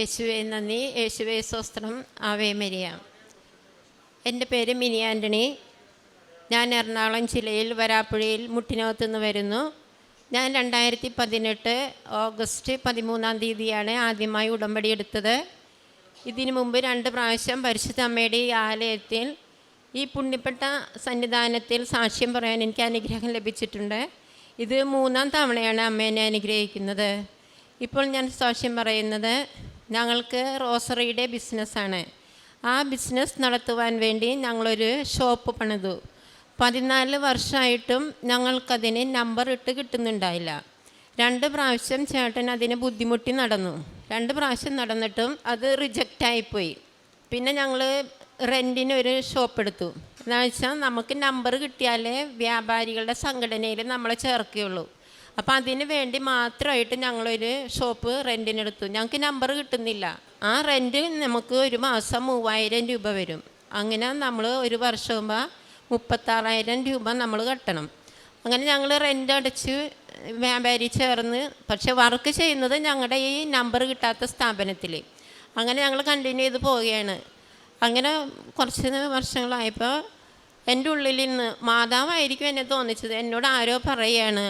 യേശുവെ നന്ദി. യേശുവെ സ്വസ്ത്രം. Ave Maria. എന്റെ പേര് മിനി ആന്റണി. ഞാൻ എറണാകുളം ജില്ലയിൽ വരാപ്പുഴയിൽ മുട്ടിനകത്തു നിന്ന് വരുന്നു. ഞാൻ രണ്ടായിരത്തി പതിനെട്ട് ഓഗസ്റ്റ് പതിമൂന്നാം തീയതിയാണ് ആദ്യമായി ഉടമ്പടി എടുത്തത്. ഇതിനു മുമ്പ് രണ്ട് പ്രാവശ്യം പരിശുദ്ധ അമ്മയുടെ ഈ ആലയത്തിൽ ഈ പുണ്യപ്പെട്ട സന്നിധാനത്തിൽ സാക്ഷ്യം പറയാൻ എനിക്ക് അനുഗ്രഹം ലഭിച്ചിട്ടുണ്ട്. ഇത് മൂന്നാം തവണയാണ് അമ്മേനെ അനുഗ്രഹിക്കുന്നത്. ഇപ്പോൾ ഞാൻ സാക്ഷ്യം പറയുന്നത് ഞങ്ങൾക്ക് റോസറിയുടെ ബിസിനസ്സാണ്. ആ ബിസിനസ് നടത്തുവാൻ വേണ്ടി ഞങ്ങളൊരു ഷോപ്പ് പണിതു. പതിനാല് വർഷമായിട്ടും ഞങ്ങൾക്കതിന് നമ്പർ ഇട്ട് കിട്ടുന്നുണ്ടായില്ല. രണ്ട് പ്രാവശ്യം ചേട്ടൻ അതിന് ബുദ്ധിമുട്ടി നടന്നു. രണ്ട് പ്രാവശ്യം നടന്നിട്ടും അത് റിജക്റ്റ് ആയിപ്പോയി. പിന്നെ ഞങ്ങൾ റെന്റിന് ഒരു ഷോപ്പ് എടുത്തു. എന്നുവെച്ചാൽ വെച്ചാൽ നമുക്ക് നമ്പർ കിട്ടിയാലേ വ്യാപാരികളുടെ സംഘടനയിൽ നമ്മളെ ചേർക്കുകയുള്ളൂ. അപ്പോൾ അതിന് വേണ്ടി മാത്രമായിട്ട് ഞങ്ങളൊരു ഷോപ്പ് റെന്റിനെടുത്തു ഞങ്ങൾക്ക് നമ്പർ കിട്ടുന്നില്ല. ആ റെന്റ് നമുക്ക് ഒരു മാസം മൂവായിരം രൂപ വരും. അങ്ങനെ നമ്മൾ ഒരു വർഷമാകുമ്പോൾ മുപ്പത്താറായിരം രൂപ നമ്മൾ കെട്ടണം. അങ്ങനെ ഞങ്ങൾ റെന്റ് അടച്ച് വ്യാപാരി ചേർന്ന് പക്ഷെ വർക്ക് ചെയ്യുന്നത് ഞങ്ങളുടെ ഈ നമ്പർ കിട്ടാത്ത സ്ഥാപനത്തിൽ അങ്ങനെ ഞങ്ങൾ കണ്ടിന്യൂ ചെയ്ത് പോവുകയാണ്. അങ്ങനെ കുറച്ച് വർഷങ്ങളായപ്പോൾ എന്റെ ഉള്ളിൽ നിന്ന് മാതാവായിരിക്കും എന്നെ തോന്നിച്ചത്. എന്നോട് ആരോ പറയുകയാണ്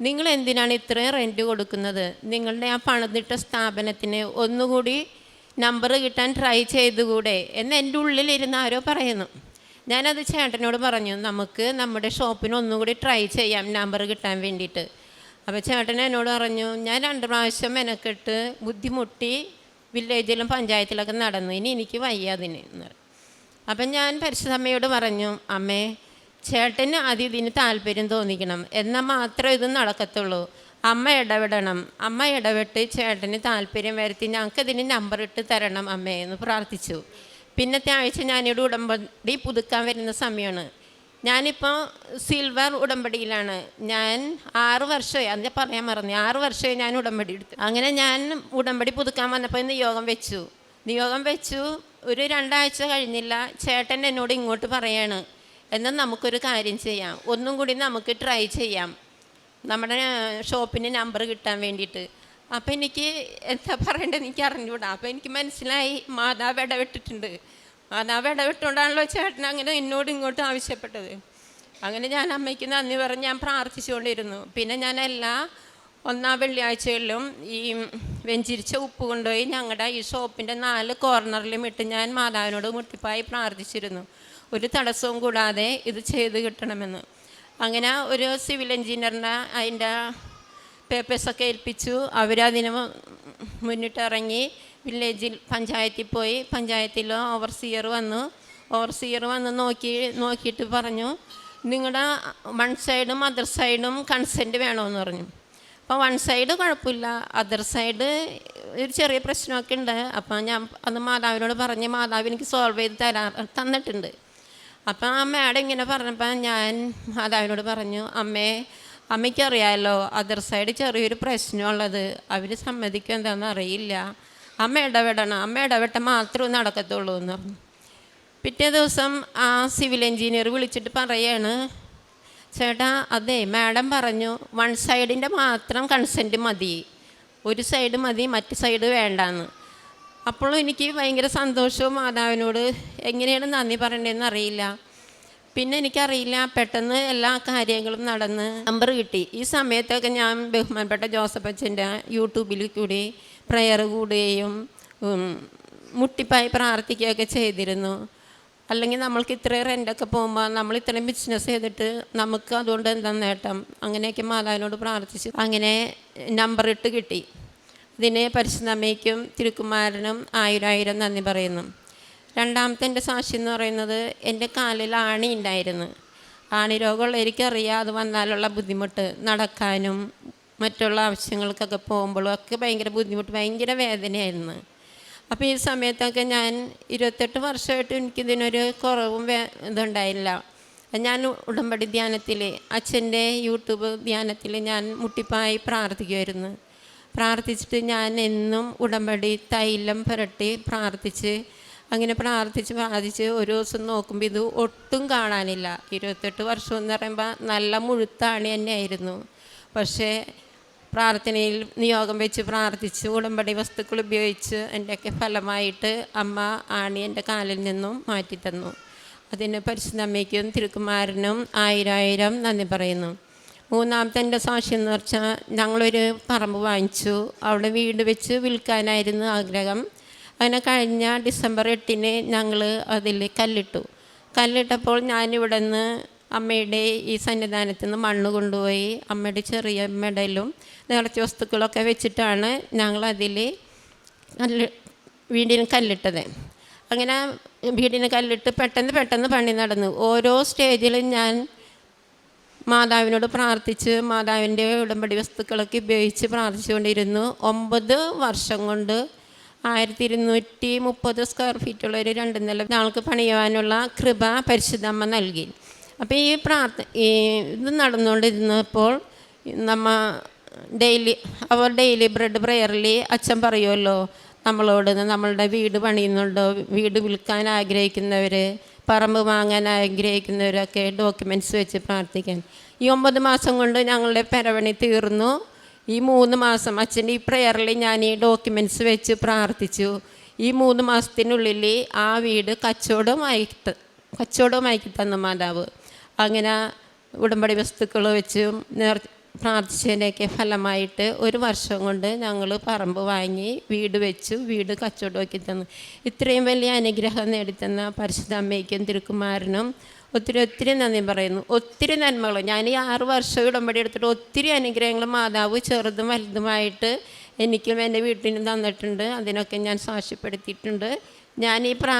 നിങ്ങൾ എന്തിനാണ് ഇത്രയും റെന്റ് കൊടുക്കുന്നത്? നിങ്ങളുടെ ആ പണിതിട്ട സ്ഥാപനത്തിന് ഒന്നുകൂടി നമ്പർ കിട്ടാൻ ട്രൈ ചെയ്തുകൂടെ? എന്ന് എന്റെ ഉള്ളിലിരുന്ന് ആരോ പറയുന്നു. ഞാനത് ചേട്ടനോട് പറഞ്ഞു നമുക്ക് നമ്മുടെ ഷോപ്പിന് ഒന്നുകൂടി ട്രൈ ചെയ്യാം നമ്പർ കിട്ടാൻ വേണ്ടിയിട്ട്. അപ്പോൾ ചേട്ടൻ എന്നോട് പറഞ്ഞു ഞാൻ രണ്ട് പ്രാവശ്യം മെനക്കെട്ട് ബുദ്ധിമുട്ടി വില്ലേജിലും പഞ്ചായത്തിലൊക്കെ നടന്നു. ഇനി എനിക്ക് വയ്യ അതിന്. അപ്പം ഞാൻ പരിശുദ്ധമ്മയോട് പറഞ്ഞു അമ്മേ ചേട്ടന് ഇതിന് താല്പര്യം തോന്നിക്കണം. എന്നാൽ മാത്രം ഇത് നടക്കത്തുള്ളൂ. അമ്മ ഇടപെടണം. അമ്മ ഇടപെട്ട് ചേട്ടന് താല്പര്യം വരുത്തി ഞങ്ങൾക്കതിന് നമ്പർ ഇട്ട് തരണം അമ്മേ എന്ന് പ്രാർത്ഥിച്ചു. പിന്നത്തെ ആഴ്ച ഞാനിവിടെ ഉടമ്പടി പുതുക്കാൻ വരുന്ന സമയമാണ്. ഞാനിപ്പോൾ സിൽവർ ഉടമ്പടിയിലാണ്. ഞാൻ ആറ് വർഷമായി അതിന്റെ പറയാൻ മറന്നു. ആറ് വർഷമായി ഞാൻ ഉടമ്പടി എടുത്തു. അങ്ങനെ ഞാൻ ഉടമ്പടി പുതുക്കാൻ വന്നപ്പോൾ നിയോഗം വെച്ചു. നിയോഗം വെച്ചു. ഒരു രണ്ടാഴ്ച കഴിഞ്ഞില്ല. ചേട്ടൻ എന്നോട് ഇങ്ങോട്ട് പറയാണ്. എന്നാൽ നമുക്കൊരു കാര്യം ചെയ്യാം. ഒന്നും കൂടി നമുക്ക് ട്രൈ ചെയ്യാം. നമ്മുടെ ഷോപ്പിന് നമ്പർ കിട്ടാൻ വേണ്ടിയിട്ട്. അപ്പം എനിക്ക് എന്താ പറയേണ്ടത് എനിക്ക് അറിഞ്ഞുകൂടാ അപ്പം എനിക്ക് മനസ്സിലായി മാതാവ് ഇടപെട്ടിട്ടുണ്ട്. മാതാവ് ഇടപെട്ടുകൊണ്ടാണല്ലോ ചേട്ടൻ അങ്ങനെ എന്നോട് ഇങ്ങോട്ട് ആവശ്യപ്പെട്ടത്. അങ്ങനെ ഞാൻ അമ്മയ്ക്ക് നന്ദി പറഞ്ഞ് ഞാൻ പ്രാർത്ഥിച്ചുകൊണ്ടിരുന്നു. പിന്നെ ഞാൻ എല്ലാ ഒന്നാം വെള്ളിയാഴ്ചകളിലും ഈ വെഞ്ചിരിച്ച ഉപ്പ് കൊണ്ടുപോയി ഞങ്ങളുടെ ഈ ഷോപ്പിന്റെ നാല് കോർണറിലും ഇട്ട് ഞാൻ മാതാവിനോട് മുട്ടിപ്പായി പ്രാർത്ഥിച്ചിരുന്നു. ഒരു തടസ്സവും കൂടാതെ ഇത് ചെയ്ത് കിട്ടണമെന്ന്. അങ്ങനെ ഒരു സിവിൽ എഞ്ചിനീയറിനെ അതിന്റെ പേപ്പേഴ്സൊക്കെ ഏൽപ്പിച്ചു. അവരതിന് മുന്നിട്ടിറങ്ങി വില്ലേജിൽ പഞ്ചായത്തിൽ പോയി. പഞ്ചായത്തിൽ ഓവർസിയർ വന്നു. ഓവർസിയർ വന്ന് നോക്കി നോക്കിയിട്ട് പറഞ്ഞു നിങ്ങളുടെ വൺ സൈഡും അതർ സൈഡും കൺസെന്റ് വേണമെന്ന് പറഞ്ഞു. അപ്പോൾ വൺ സൈഡ് കുഴപ്പമില്ല. അതർ സൈഡ് ഒരു ചെറിയ പ്രശ്നമൊക്കെ ഉണ്ട്. അപ്പോൾ ഞാൻ അത് മാതാവിനോട് പറഞ്ഞ് മാതാവ് എനിക്ക് സോൾവ് ചെയ്ത് തരാ തന്നിട്ടുണ്ട്. അപ്പം ആ മാഡം ഇങ്ങനെ പറഞ്ഞപ്പോൾ ഞാൻ മാതാവിനോട് പറഞ്ഞു അമ്മേ അമ്മയ്ക്കറിയാമല്ലോ അതർ സൈഡ് ചെറിയൊരു പ്രശ്നമുള്ളത്. അവർ സമ്മതിക്കും എന്താണെന്ന് അറിയില്ല. അമ്മ ഇടപെടണം. അമ്മ ഇടപെട്ട മാത്രമേ നടക്കത്തുള്ളൂ എന്ന് പറഞ്ഞു. പിറ്റേ ദിവസം ആ സിവിൽ എഞ്ചിനീയർ വിളിച്ചിട്ട് പറയാണ് ചേട്ടാ അതെ മാഡം പറഞ്ഞു വൺ സൈഡിന്റെ മാത്രം കൺസെന്റ് മതി. ഒരു സൈഡ് മതി മറ്റ് സൈഡ് വേണ്ടാന്ന്. അപ്പോഴും എനിക്ക് ഭയങ്കര സന്തോഷവും മാതാവിനോട് എങ്ങനെയാണ് നന്ദി പറയേണ്ടതെന്ന് അറിയില്ല. പിന്നെ എനിക്കറിയില്ല പെട്ടെന്ന് എല്ലാ കാര്യങ്ങളും നടന്ന് നമ്പർ കിട്ടി. ഈ സമയത്തൊക്കെ ഞാൻ ബഹുമാനപ്പെട്ട ജോസഫ് അച്ഛന്റെ യൂട്യൂബിൽ കൂടി പ്രയർ കൂടുകയും മുട്ടിപ്പായി പ്രാർത്ഥിക്കുകയൊക്കെ ചെയ്തിരുന്നു. അല്ലെങ്കിൽ നമ്മൾക്ക് ഇത്രയും റെന്റൊക്കെ പോകുമ്പോൾ നമ്മൾ ഇത്രയും ബിസിനസ് ചെയ്തിട്ട് നമുക്ക് അതുകൊണ്ട് എന്താ നേട്ടം? അങ്ങനെയൊക്കെ മാതാവിനോട് പ്രാർത്ഥിച്ചു അങ്ങനെ നമ്പർ ഇട്ട് കിട്ടി. ഇതിനെ പരിശുദ്ധമ്മയ്ക്കും തിരുക്കുമാരനും ആയിരായിരം നന്ദി പറയുന്നു. രണ്ടാമത്തെ എന്റെ സാക്ഷി എന്ന് പറയുന്നത് എന്റെ കാലിൽ ആണി ഉണ്ടായിരുന്നു. ആണി രോഗമുള്ള എനിക്കറിയാം അത് വന്നാലുള്ള ബുദ്ധിമുട്ട് നടക്കാനും മറ്റുള്ള ആവശ്യങ്ങൾക്കൊക്കെ പോകുമ്പോഴും ഒക്കെ ഭയങ്കര ബുദ്ധിമുട്ട് ഭയങ്കര വേദനയായിരുന്നു. അപ്പോൾ ഈ സമയത്തൊക്കെ ഞാൻ ഇരുപത്തെട്ട് വർഷമായിട്ട് എനിക്കിതിനൊരു കുറവും വേ ഇതുണ്ടായില്ല. ഞാൻ ഉടമ്പടി ധ്യാനത്തിൽ അച്ഛന്റെ യൂട്യൂബ് ധ്യാനത്തിൽ ഞാൻ മുട്ടിപ്പായി പ്രാർത്ഥിക്കുമായിരുന്നു. പ്രാർത്ഥിച്ചിട്ട് ഞാൻ എന്നും ഉടമ്പടി തൈലം പുരട്ടി പ്രാർത്ഥിച്ച് അങ്ങനെ പ്രാർത്ഥിച്ച് പ്രാർത്ഥിച്ച് ഒരു ദിവസം നോക്കുമ്പോൾ ഇത് ഒട്ടും കാണാനില്ല. ഇരുപത്തെട്ട് വർഷം എന്ന് പറയുമ്പോൾ നല്ല മുഴുത്താണി തന്നെയായിരുന്നു. പക്ഷേ പ്രാർത്ഥനയിൽ നിയോഗം വെച്ച് പ്രാർത്ഥിച്ച് ഉടമ്പടി വസ്തുക്കൾ ഉപയോഗിച്ച് എന്റെയൊക്കെ ഫലമായിട്ട് അമ്മ ആണി എന്റെ കാലിൽ നിന്നും മാറ്റിത്തന്നു. അതിന് പരിശുദ്ധ അമ്മയ്ക്കും തിരുക്കുമാരനും ആയിരം ആയിരം നന്ദി പറയുന്നു. മൂന്നാമത്തെ സാക്ഷ്യം എന്ന് വെച്ചാൽ ഞങ്ങളൊരു പറമ്പ് വാങ്ങിച്ചു. അവിടെ വീട് വെച്ച് വിൽക്കാനായിരുന്നു ആഗ്രഹം. അങ്ങനെ കഴിഞ്ഞ ഡിസംബർ എട്ടിന് ഞങ്ങൾ അതിൽ കല്ലിട്ടു. കല്ലിട്ടപ്പോൾ ഞാനിവിടെ നിന്ന് അമ്മയുടെ ഈ സന്നിധാനത്ത് നിന്ന് മണ്ണ് കൊണ്ടുപോയി അമ്മയുടെ ചെറിയ മെഡലും നിറച്ച വസ്തുക്കളൊക്കെ വെച്ചിട്ടാണ് ഞങ്ങളതിൽ കല്ല് വീടിന് കല്ലിട്ടത്. അങ്ങനെ വീടിന് കല്ലിട്ട് പെട്ടെന്ന് പെട്ടെന്ന് പണി നടന്നു. ഓരോ സ്റ്റേജിലും ഞാൻ മാതാവിനോട് പ്രാർത്ഥിച്ച് മാതാവിന്റെ ഉടമ്പടി വസ്തുക്കളൊക്കെ ഉപയോഗിച്ച് പ്രാർത്ഥിച്ചുകൊണ്ടിരുന്നു. ഒമ്പത് വർഷം കൊണ്ട് ആയിരത്തി ഇരുന്നൂറ്റി മുപ്പത് സ്ക്വയർ ഫീറ്റുള്ള ഒരു രണ്ട് നില ഞങ്ങൾക്ക് പണിയുവാനുള്ള കൃപ പരിശുദ്ധമ്മ നൽകി. അപ്പോൾ ഈ പ്രാർത്ഥ ഈ ഇത് നടന്നുകൊണ്ടിരുന്നപ്പോൾ നമ്മ ഡെയിലി അവർ ഡെയിലി ബ്രെഡ് പ്രെയറിൽ അച്ഛൻ പറയുമല്ലോ നമ്മളോട് നമ്മളുടെ വീട് പണിയുന്നുണ്ടോ? വീട് വിൽക്കാൻ ആഗ്രഹിക്കുന്നവർ പറമ്പ് വാങ്ങാൻ ആഗ്രഹിക്കുന്നവരൊക്കെ ഡോക്യുമെന്റ്സ് വെച്ച് പ്രാർത്ഥിക്കാൻ. ഈ ഒമ്പത് മാസം കൊണ്ട് ഞങ്ങളുടെ പെരവണി തീർന്നു. ഈ മൂന്ന് മാസം അച്ഛന്റെ ഈ പ്രെയറിൽ ഞാൻ ഈ ഡോക്യുമെന്റ്സ് വെച്ച് പ്രാർത്ഥിച്ചു. ഈ മൂന്ന് മാസത്തിനുള്ളിൽ ആ വീട് കച്ചവടമായി കച്ചവടമായി തന്നു മാതാവ്. അങ്ങനെ ഉടമ്പടി വസ്തുക്കൾ വെച്ചും നേർ പ്രാർത്ഥിച്ചതിന്റെയൊക്കെ ഫലമായിട്ട് ഒരു വർഷം കൊണ്ട് ഞങ്ങൾ പറമ്പ് വാങ്ങി വീട് വെച്ചു വീട് കച്ചവടമാക്കി തന്നു. ഇത്രയും വലിയ അനുഗ്രഹം നേടിത്തന്ന പരിശുദ്ധ അമ്മയ്ക്കും തിരുക്കുമാരനും ഒത്തിരി ഒത്തിരി നന്ദി പറയുന്നു. ഒത്തിരി നന്മകൾ. ഞാൻ ഈ ആറ് വർഷം ഉടമ്പടി എടുത്തിട്ട് ഒത്തിരി അനുഗ്രഹങ്ങൾ മാതാവ് ചെറുതും വലുതുമായിട്ട് എനിക്കും എന്റെ വീട്ടിനും തന്നിട്ടുണ്ട്. അതിനൊക്കെ ഞാൻ സാക്ഷ്യപ്പെടുത്തിയിട്ടുണ്ട്. ഞാൻ ഈ പ്രാ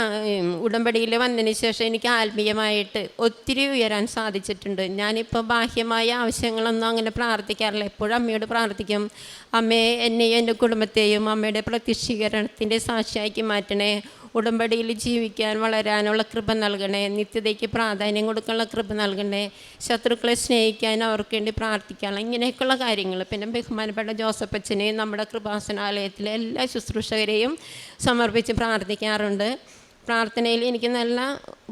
ഉടമ്പടിയിൽ വന്നതിന് ശേഷം എനിക്ക് ആത്മീയമായിട്ട് ഒത്തിരി ഉയരാൻ സാധിച്ചിട്ടുണ്ട്. ഞാനിപ്പോൾ ബാഹ്യമായ ആവശ്യങ്ങളൊന്നും അങ്ങനെ പ്രാർത്ഥിക്കാറില്ല. എപ്പോഴും അമ്മയോട് പ്രാർത്ഥിക്കും. അമ്മയെ എന്നെയും എന്റെ കുടുംബത്തെയും അമ്മയുടെ പ്രത്യക്ഷീകരണത്തിന്റെ സാക്ഷിയാക്കി മാറ്റണേ. ഉടമ്പടിയിൽ ജീവിക്കാൻ വളരാനുള്ള കൃപ നൽകണേ. നിത്യതയ്ക്ക് പ്രാധാന്യം കൊടുക്കാനുള്ള കൃപ നൽകണേ. ശത്രുക്കളെ സ്നേഹിക്കാൻ അവർക്ക് വേണ്ടി പ്രാർത്ഥിക്കണം ഇങ്ങനെയൊക്കെയുള്ള കാര്യങ്ങൾ. പിന്നെ ബഹുമാനപ്പെട്ട ജോസഫ് അച്ഛനെയും നമ്മുടെ കൃപാസനാലയത്തിലെ എല്ലാ ശുശ്രൂഷകരെയും സമർപ്പിച്ച് പ്രാർത്ഥിക്കാറുണ്ട്. പ്രാർത്ഥനയിൽ എനിക്ക് നല്ല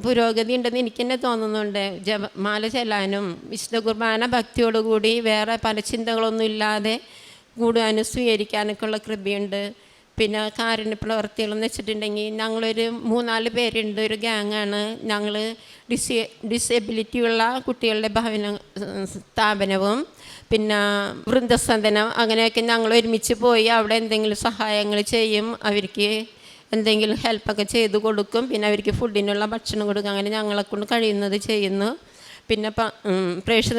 പുരോഗതി ഉണ്ടെന്ന് എനിക്ക് തന്നെ തോന്നുന്നുണ്ട്. ജപ മാല ചെല്ലാനും വിശുദ്ധ കുർബാന ഭക്തിയോടുകൂടി വേറെ പല ചിന്തകളൊന്നും ഇല്ലാതെ കൂടുവാനും സ്വീകരിക്കാനൊക്കെ ഉള്ള കൃപയുണ്ട്. പിന്നെ കാരുണ്യ പ്രവർത്തികളെന്ന് വെച്ചിട്ടുണ്ടെങ്കിൽ ഞങ്ങളൊരു മൂന്നാൽ പേരുണ്ട് ഒരു ഗ്യാങ്ങാണ്. ഞങ്ങൾ ഡിസേ ഡിസേബിലിറ്റി ഉള്ള കുട്ടികളുടെ ഭവന സ്ഥാപനവും പിന്നെ വൃന്ദസദനം അങ്ങനെയൊക്കെ ഞങ്ങൾ ഒരുമിച്ച് പോയി അവിടെ എന്തെങ്കിലും സഹായങ്ങൾ ചെയ്യും അവർക്ക് എന്തെങ്കിലും ഹെൽപ്പൊക്കെ ചെയ്ത് കൊടുക്കും പിന്നെ അവർക്ക് ഫുഡിനുള്ള ഭക്ഷണം കൊടുക്കും. അങ്ങനെ ഞങ്ങളെക്കൊണ്ട് കഴിയുന്നത് ചെയ്യുന്നു. പിന്നെ പ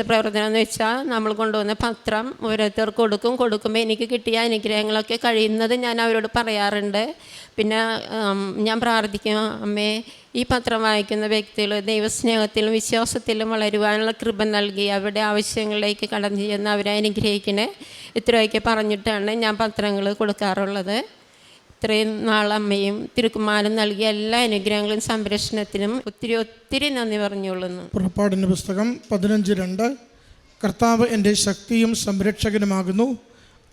പ്രവർത്തനം എന്ന് വെച്ചാൽ നമ്മൾ കൊണ്ടുവന്ന പത്രം ഓരോരുത്തർക്ക് കൊടുക്കും. കൊടുക്കുമ്പോൾ എനിക്ക് കിട്ടിയ അനുഗ്രഹങ്ങളൊക്കെ കഴിയുന്നത് ഞാൻ അവരോട് പറയാറുണ്ട്. പിന്നെ ഞാൻ പ്രാർത്ഥിക്കും അമ്മേ ഈ പത്രം വായിക്കുന്ന വ്യക്തികൾ ദൈവസ്നേഹത്തിലും വിശ്വാസത്തിലും വളരുവാനുള്ള കൃപ നൽകി അവരുടെ ആവശ്യങ്ങളിലേക്ക് കടന്നു ചെന്ന് അവരെ അനുഗ്രഹിക്കണേ. ഇത്രയൊക്കെ പറഞ്ഞിട്ടാണ് ഞാൻ പത്രങ്ങൾ കൊടുക്കാറുള്ളത്. ഇത്രയും നാളമ്മയും തിരുക്കുമാരും നൽകിയ എല്ലാ അനുഗ്രഹങ്ങളും സംരക്ഷണത്തിനും ഒത്തിരി ഒത്തിരി നന്ദി പറഞ്ഞുകൊള്ളുന്നു. പുറപ്പാടിന്റെ പുസ്തകം പതിനഞ്ച് രണ്ട്. കർത്താവ് എന്റെ ശക്തിയും സംരക്ഷകനുമാകുന്നു.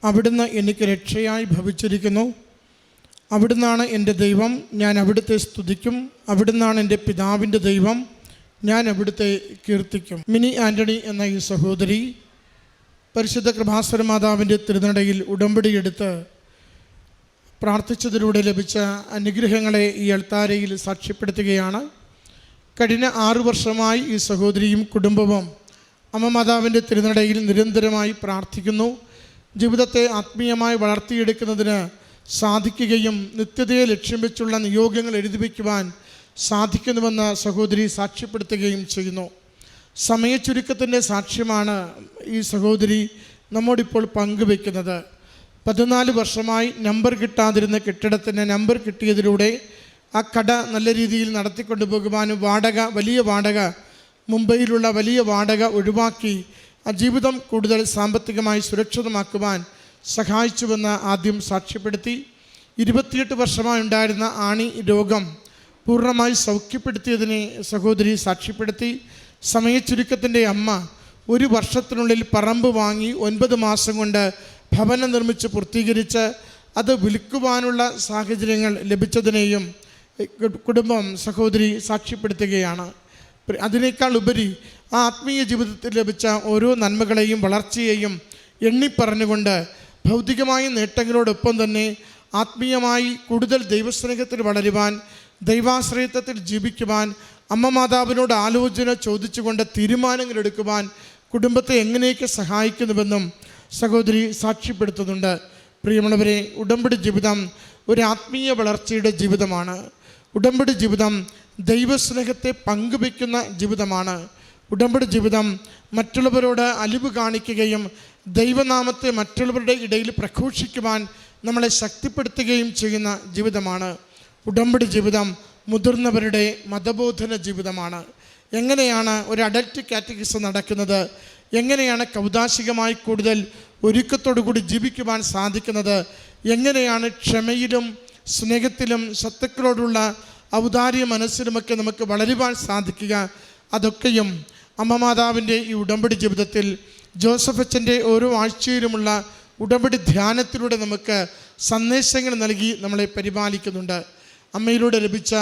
അവിടുന്ന് എനിക്ക് രക്ഷയായി ഭവിച്ചിരിക്കുന്നു. അവിടുന്നാണ് എന്റെ ദൈവം. ഞാൻ അവിടുത്തെ സ്തുതിക്കും. അവിടുന്നാണ് എന്റെ പിതാവിന്റെ ദൈവം. ഞാൻ അവിടുത്തെ കീർത്തിക്കും. മിനി ആന്റണി എന്ന ഈ സഹോദരി പരിശുദ്ധ കൃപാസ്വര മാതാവിന്റെ തിരുനടയിൽ ഉടമ്പടിയെടുത്ത് പ്രാർത്ഥിച്ചതിലൂടെ ലഭിച്ച അനുഗ്രഹങ്ങളെ ഈ അൾത്താരയിൽ സാക്ഷ്യപ്പെടുത്തുകയാണ്. കഴിഞ്ഞ ആറു വർഷമായി ഈ സഹോദരിയും കുടുംബവും അമ്മ മാതാവിന്റെ തിരുനടയിൽ നിരന്തരമായി പ്രാർത്ഥിക്കുന്നു. ജീവിതത്തെ ആത്മീയമായി വളർത്തിയെടുക്കുന്നതിന് സാധിക്കുകയും നിത്യതയെ ലക്ഷ്യം വെച്ചുള്ള നിയോഗങ്ങൾ എഴുതി വയ്ക്കുവാൻ സാധിക്കുന്നുവെന്ന് സഹോദരി സാക്ഷ്യപ്പെടുത്തുകയും ചെയ്യുന്നു. സമയച്ചുരുക്കത്തിന്റെ സാക്ഷ്യമാണ് ഈ സഹോദരി നമ്മോടിപ്പോൾ പങ്കുവെക്കുന്നത് പതിനാല് വർഷമായി നമ്പർ കിട്ടാതിരുന്ന കെട്ടിടത്തിന് നമ്പർ കിട്ടിയതിലൂടെ ആ കട നല്ല രീതിയിൽ നടത്തിക്കൊണ്ടുപോകുവാനും വാടക വലിയ വാടക മുംബൈയിലുള്ള വലിയ വാടക ഒഴിവാക്കി ആ ജീവിതം കൂടുതൽ സാമ്പത്തികമായി സുരക്ഷിതമാക്കുവാൻ സഹായിച്ചുവെന്ന് ആദ്യം സാക്ഷ്യപ്പെടുത്തി. ഇരുപത്തിയെട്ട് വർഷമായി ഉണ്ടായിരുന്ന ആണി രോഗം പൂർണമായി സൗഖ്യപ്പെടുത്തിയതിനെ സഹോദരി സാക്ഷ്യപ്പെടുത്തി. സമയച്ചുരുക്കത്തിന്റെ അമ്മ ഒരു വർഷത്തിനുള്ളിൽ പറമ്പ് വാങ്ങി ഒൻപത് മാസം കൊണ്ട് ഭവനം നിർമ്മിച്ച് പൂർത്തീകരിച്ച് അത് വിൽക്കുവാനുള്ള സാഹചര്യങ്ങൾ ലഭിച്ചതിനെയും കുടുംബം സഹോദരി സാക്ഷ്യപ്പെടുത്തുകയാണ്. അതിനേക്കാൾ ഉപരി ആ ആത്മീയ ജീവിതത്തിൽ ലഭിച്ച ഓരോ നന്മകളെയും വളർച്ചയെയും എണ്ണിപ്പറഞ്ഞുകൊണ്ട് ഭൗതികമായ നേട്ടങ്ങളോടൊപ്പം തന്നെ ആത്മീയമായി കൂടുതൽ ദൈവസ്നേഹത്തിൽ വളരുവാൻ ദൈവാശ്രയത്വത്തിൽ ജീവിക്കുവാൻ അമ്മ മാതാവിനോട് ആലോചന ചോദിച്ചുകൊണ്ട് തീരുമാനങ്ങൾ എടുക്കുവാൻ കുടുംബത്തെ എങ്ങനെയൊക്കെ സഹായിക്കുന്നുവെന്നും സഹോദരി സാക്ഷ്യപ്പെടുത്തുന്നുണ്ട്. പ്രിയമുള്ളവരെ ഉടമ്പടി ജീവിതം ഒരു ആത്മീയ വളർച്ചയുടെ ജീവിതമാണ്. ഉടമ്പടി ജീവിതം ദൈവസ്നേഹത്തെ പങ്കുവയ്ക്കുന്ന ജീവിതമാണ്. ഉടമ്പടി ജീവിതം മറ്റുള്ളവരോട് അലിവ് കാണിക്കുകയും ദൈവനാമത്തെ മറ്റുള്ളവരുടെ ഇടയിൽ പ്രഘോഷിക്കുവാൻ നമ്മളെ ശക്തിപ്പെടുത്തുകയും ചെയ്യുന്ന ജീവിതമാണ്. ഉടമ്പടി ജീവിതം മുതിർന്നവരുടെ മതബോധന ജീവിതമാണ്. എങ്ങനെയാണ് ഒരു അഡൽട്ട് കാറ്റഗറിസ് നടക്കുന്നത്? എങ്ങനെയാണ് കൗതാശികമായി കൂടുതൽ ഒരുക്കത്തോടു കൂടി ജീവിക്കുവാൻ സാധിക്കുന്നത്? എങ്ങനെയാണ് ക്ഷമയിലും സ്നേഹത്തിലും ശത്രുക്കളോടുള്ള ഔദാര്യ മനസ്സിലുമൊക്കെ നമുക്ക് വളരുവാൻ സാധിക്കുക? അതൊക്കെയും അമ്മ മാതാവിന്റെ ഈ ഉടമ്പടി ജീവിതത്തിൽ ജോസഫ് അച്ഛന്റെ ഓരോ ആഴ്ചയിലുമുള്ള ഉടമ്പടി ധ്യാനത്തിലൂടെ നമുക്ക് സന്ദേശങ്ങൾ നൽകി നമ്മളെ പരിപാലിക്കുന്നുണ്ട്. അമ്മയിലൂടെ ലഭിച്ച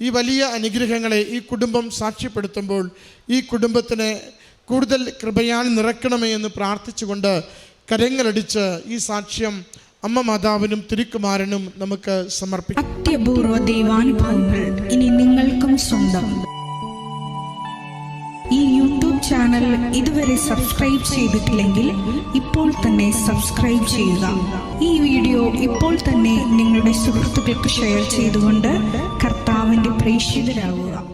ഈ വലിയ അനുഗ്രഹങ്ങളെ ഈ കുടുംബം സാക്ഷ്യപ്പെടുത്തുമ്പോൾ ഈ കുടുംബത്തിന് കൂടുതൽ കൃപയാൽ നിറക്കണമേ എന്ന് പ്രാർത്ഥിച്ചുകൊണ്ട് കരങ്ങളടിച്ച് ഈ സാക്ഷ്യം അമ്മ മാതാവിനും തിരുക്കുമാരനും നമുക്ക് സമർപ്പിക്കാം. അത്യപൂർവ ദൈവാനുഭവങ്ങൾ ഇനി നിങ്ങൾക്കും സ്വന്തം. ഈ യൂട്യൂബ് ചാനൽ ഇതുവരെ സബ്സ്ക്രൈബ് ചെയ്തിട്ടില്ലെങ്കിൽ ഇപ്പോൾ തന്നെ സബ്സ്ക്രൈബ് ചെയ്യുക. ഈ വീഡിയോ ഇപ്പോൾ തന്നെ നിങ്ങളുടെ സുഹൃത്തുക്കൾക്ക് ഷെയർ ചെയ്തുകൊണ്ട് കർത്താവിന്റെ പ്രേക്ഷിതരാകുക.